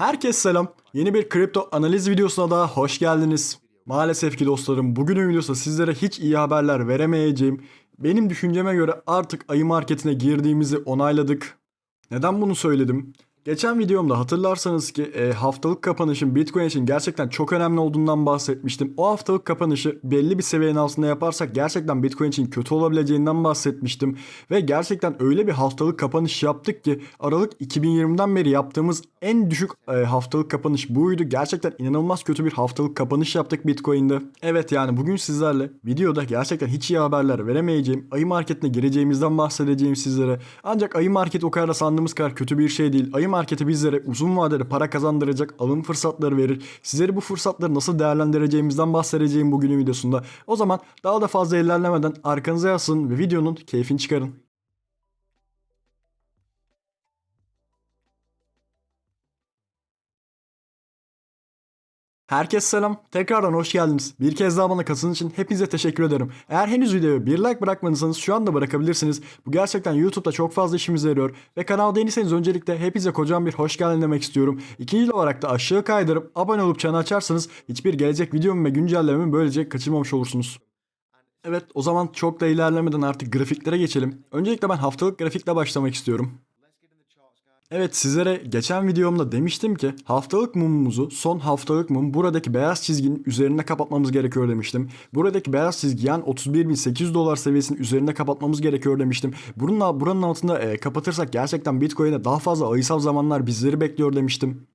Herkes selam. Yeni bir kripto analiz videosuna daha hoş geldiniz. Maalesef ki dostlarım bugünün videosu sizlere hiç iyi haberler veremeyeceğim. Benim düşünceme göre artık ayı marketine girdiğimizi onayladık. Neden bunu söyledim? Geçen videomda hatırlarsanız ki e, haftalık kapanışın Bitcoin için gerçekten çok önemli olduğundan bahsetmiştim. O haftalık kapanışı belli bir seviyenin altında yaparsak gerçekten Bitcoin için kötü olabileceğinden bahsetmiştim. Ve gerçekten öyle bir haftalık kapanış yaptık ki Aralık 2020'den beri yaptığımız en düşük e, haftalık kapanış buydu. Gerçekten inanılmaz kötü bir haftalık kapanış yaptık Bitcoin'de. Evet yani bugün sizlerle videoda gerçekten hiç iyi haberler veremeyeceğim. Ayı marketine gireceğimizden bahsedeceğim sizlere. Ancak ayı market o kadar da sandığımız kadar kötü bir şey değil. Ayı marketi bizlere uzun vadeli para kazandıracak alım fırsatları verir. Sizlere bu fırsatları nasıl değerlendireceğimizden bahsedeceğim bugünün videosunda. O zaman daha da fazla ilerlemeden arkanıza yasın ve videonun keyfini çıkarın. Herkes selam. Tekrardan hoş geldiniz. Bir kez daha bana katılın için hepinize teşekkür ederim. Eğer henüz videoya bir like bırakmadıysanız şu anda bırakabilirsiniz. Bu gerçekten YouTube'da çok fazla işimize yarıyor. Ve kanalda yeniyseniz öncelikle hepinize kocaman bir hoş geldin demek istiyorum. İkinci olarak da aşağı kaydırıp abone olup çanı açarsanız hiçbir gelecek videomu ve güncellememi böylece kaçırmamış olursunuz. Evet o zaman çok da ilerlemeden artık grafiklere geçelim. Öncelikle ben haftalık grafikle başlamak istiyorum. Evet sizlere geçen videomda demiştim ki haftalık mumumuzu son haftalık mum buradaki beyaz çizginin üzerine kapatmamız gerekiyor demiştim. Buradaki beyaz çizgi yani 31.800 dolar seviyesinin üzerinde kapatmamız gerekiyor demiştim. Bununla buranın altında e, kapatırsak gerçekten Bitcoin'e daha fazla ayısal zamanlar bizleri bekliyor demiştim.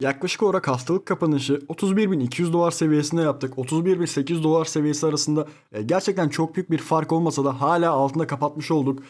Yaklaşık olarak haftalık kapanışı 31.200 dolar seviyesinde yaptık. 31.800 dolar seviyesi arasında e, gerçekten çok büyük bir fark olmasa da hala altında kapatmış olduk.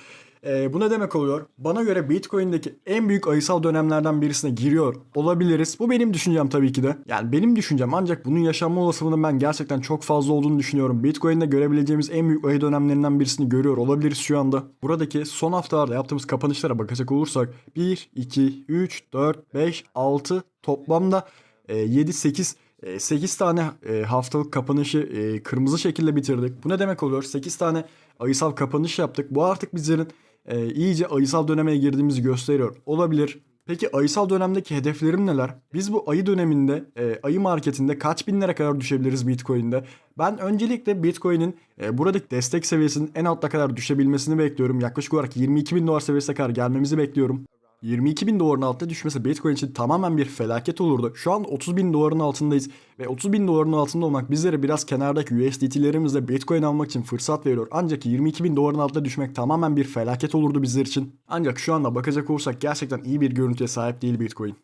E, bu ne demek oluyor? Bana göre Bitcoin'deki en büyük ayısal dönemlerden birisine giriyor olabiliriz. Bu benim düşüncem tabii ki de. Yani benim düşüncem ancak bunun yaşanma olasılığının ben gerçekten çok fazla olduğunu düşünüyorum. Bitcoin'de görebileceğimiz en büyük ayı dönemlerinden birisini görüyor olabiliriz şu anda. Buradaki son haftalarda yaptığımız kapanışlara bakacak olursak 1, 2, 3, 4, 5, 6 toplamda e, 7, 8 8 tane e, haftalık kapanışı e, kırmızı şekilde bitirdik. Bu ne demek oluyor? 8 tane ayısal kapanış yaptık. Bu artık bizlerin e, iyice ayısal döneme girdiğimizi gösteriyor. Olabilir. Peki ayısal dönemdeki hedeflerim neler? Biz bu ayı döneminde e, ayı marketinde kaç binlere kadar düşebiliriz Bitcoin'de? Ben öncelikle Bitcoin'in e, buradaki destek seviyesinin en altta kadar düşebilmesini bekliyorum. Yaklaşık olarak 22 bin dolar seviyesine kadar gelmemizi bekliyorum. 22 bin doların altına düşmesi Bitcoin için tamamen bir felaket olurdu. Şu an 30 bin doların altındayız ve 30 bin doların altında olmak bizlere biraz kenardaki USDT'lerimizle Bitcoin almak için fırsat veriyor. Ancak 22 bin doların altına düşmek tamamen bir felaket olurdu bizler için. Ancak şu anda bakacak olursak gerçekten iyi bir görüntüye sahip değil Bitcoin.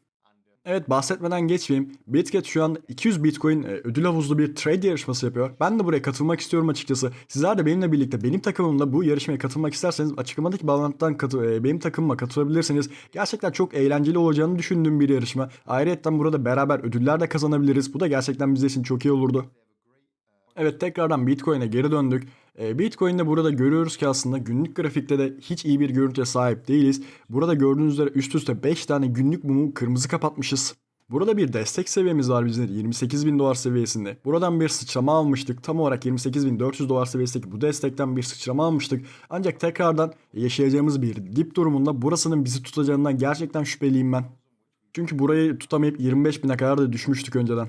Evet bahsetmeden geçmeyeyim. Bitget şu an 200 Bitcoin e, ödül havuzlu bir trade yarışması yapıyor. Ben de buraya katılmak istiyorum açıkçası. Sizler de benimle birlikte benim takımımla bu yarışmaya katılmak isterseniz açıklamadaki bağlantıdan katı, e, benim takımıma katılabilirsiniz. Gerçekten çok eğlenceli olacağını düşündüğüm bir yarışma. Ayrıca burada beraber ödüller de kazanabiliriz. Bu da gerçekten bizim için çok iyi olurdu. Evet tekrardan Bitcoin'e geri döndük. E, Bitcoin'de burada görüyoruz ki aslında günlük grafikte de hiç iyi bir görüntüye sahip değiliz. Burada gördüğünüz üzere üst üste 5 tane günlük mumu kırmızı kapatmışız. Burada bir destek seviyemiz var bizim 28 bin dolar seviyesinde. Buradan bir sıçrama almıştık. Tam olarak 28.400 dolar seviyesindeki bu destekten bir sıçrama almıştık. Ancak tekrardan yaşayacağımız bir dip durumunda burasının bizi tutacağından gerçekten şüpheliyim ben. Çünkü burayı tutamayıp 25 bine kadar da düşmüştük önceden.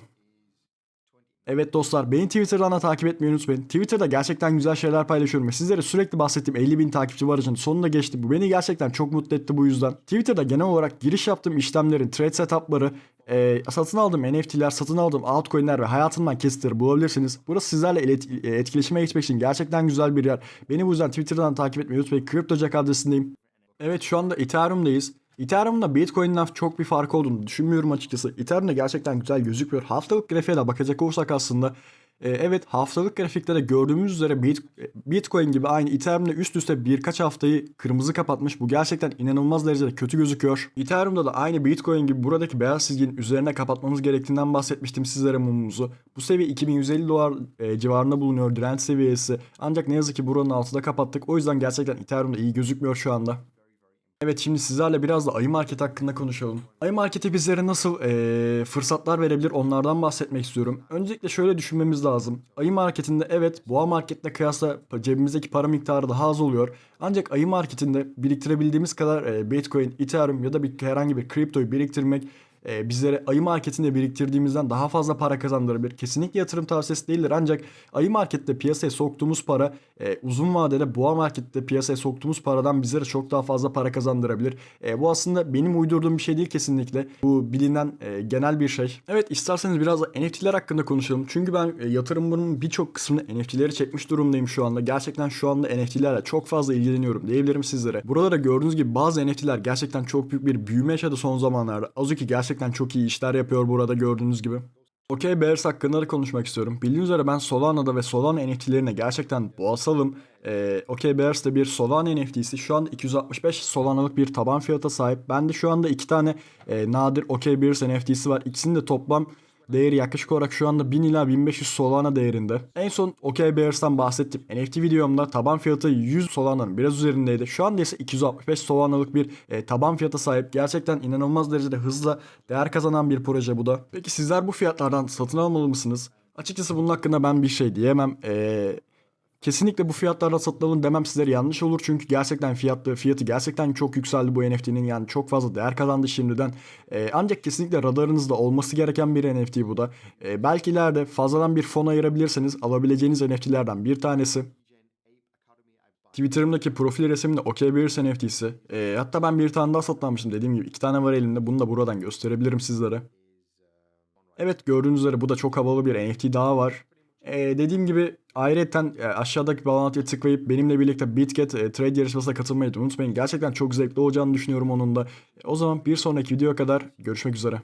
Evet dostlar beni Twitter'dan da takip etmeyi unutmayın. Twitter'da gerçekten güzel şeyler paylaşıyorum ve sizlere sürekli bahsettiğim 50 bin takipçi için sonunda geçti. Bu beni gerçekten çok mutlu etti bu yüzden. Twitter'da genel olarak giriş yaptığım işlemlerin trade setup'ları, e, satın aldığım NFT'ler, satın aldığım altcoin'ler ve hayatımdan kesitleri bulabilirsiniz. Burası sizlerle e, etkileşime geçmek için gerçekten güzel bir yer. Beni bu yüzden Twitter'dan takip etmeyi unutmayın. CryptoJack adresindeyim. Evet şu anda Ethereum'dayız. Ethereum'da Bitcoin'den çok bir fark olduğunu düşünmüyorum açıkçası. Ethereum'da gerçekten güzel gözükmüyor. Haftalık grafiğe de bakacak olursak aslında e, evet haftalık grafikte de gördüğümüz üzere Bit, Bitcoin gibi aynı Ethereum'da üst üste birkaç haftayı kırmızı kapatmış. Bu gerçekten inanılmaz derecede kötü gözüküyor. Ethereum'da da aynı Bitcoin gibi buradaki beyaz çizginin üzerine kapatmamız gerektiğinden bahsetmiştim sizlere mumumuzu. Bu seviye 2150 dolar e, civarında bulunuyor direnç seviyesi. Ancak ne yazık ki buranın altında kapattık. O yüzden gerçekten Ethereum'da iyi gözükmüyor şu anda. Evet şimdi sizlerle biraz da ayı market hakkında konuşalım. Ayı marketi bizlere nasıl eee, fırsatlar verebilir onlardan bahsetmek istiyorum. Öncelikle şöyle düşünmemiz lazım. Ayı marketinde evet boğa marketle kıyasla cebimizdeki para miktarı daha az oluyor. Ancak ayı marketinde biriktirebildiğimiz kadar eee, Bitcoin, Ethereum ya da bir herhangi bir kriptoyu biriktirmek e, bizlere ayı marketinde biriktirdiğimizden daha fazla para kazandırabilir. Kesinlikle yatırım tavsiyesi değildir ancak ayı markette piyasaya soktuğumuz para e, uzun vadede boğa markette piyasaya soktuğumuz paradan bizlere çok daha fazla para kazandırabilir. E, bu aslında benim uydurduğum bir şey değil kesinlikle. Bu bilinen e, genel bir şey. Evet isterseniz biraz da NFT'ler hakkında konuşalım. Çünkü ben e, yatırımımın birçok kısmını NFT'leri çekmiş durumdayım şu anda. Gerçekten şu anda NFT'lerle çok fazla ilgileniyorum diyebilirim sizlere. Buralara gördüğünüz gibi bazı NFT'ler gerçekten çok büyük bir büyüme yaşadı son zamanlarda. Azuki gerçekten çok iyi işler yapıyor burada gördüğünüz gibi. Okey Bears hakkında da konuşmak istiyorum. Bildiğiniz üzere ben Solana'da ve Solana NFT'lerine gerçekten boğasalım. Ee, Okey Bears de bir Solana NFT'si. Şu anda 265 Solana'lık bir taban fiyata sahip. Ben de şu anda iki tane e, nadir Okey Bears NFT'si var. İkisinin de toplam değeri yaklaşık olarak şu anda 1000 ila 1500 Solana değerinde. En son OK Bears'tan bahsettim. NFT videomda taban fiyatı 100 Solana'nın biraz üzerindeydi. Şu anda ise 265 Solana'lık bir e, taban fiyata sahip. Gerçekten inanılmaz derecede hızla değer kazanan bir proje bu da. Peki sizler bu fiyatlardan satın almalı mısınız? Açıkçası bunun hakkında ben bir şey diyemem. Eee Kesinlikle bu fiyatlarla satılalım demem sizlere yanlış olur çünkü gerçekten fiyatı fiyatı gerçekten çok yükseldi bu NFT'nin yani çok fazla değer kazandı şimdiden. Ee, ancak kesinlikle radarınızda olması gereken bir NFT bu da. Ee, belki ileride fazladan bir fon ayırabilirseniz alabileceğiniz NFT'lerden bir tanesi. Twitter'ımdaki profil resimde OKBears NFT'si. Ee, hatta ben bir tane daha satın almıştım dediğim gibi iki tane var elimde bunu da buradan gösterebilirim sizlere. Evet gördüğünüz üzere bu da çok havalı bir NFT daha var. Ee, dediğim gibi ayrıca e, aşağıdaki bağlantıya tıklayıp benimle birlikte BitGet e, trade yarışmasına katılmayı unutmayın. Gerçekten çok zevkli olacağını düşünüyorum onun da. E, o zaman bir sonraki videoya kadar görüşmek üzere.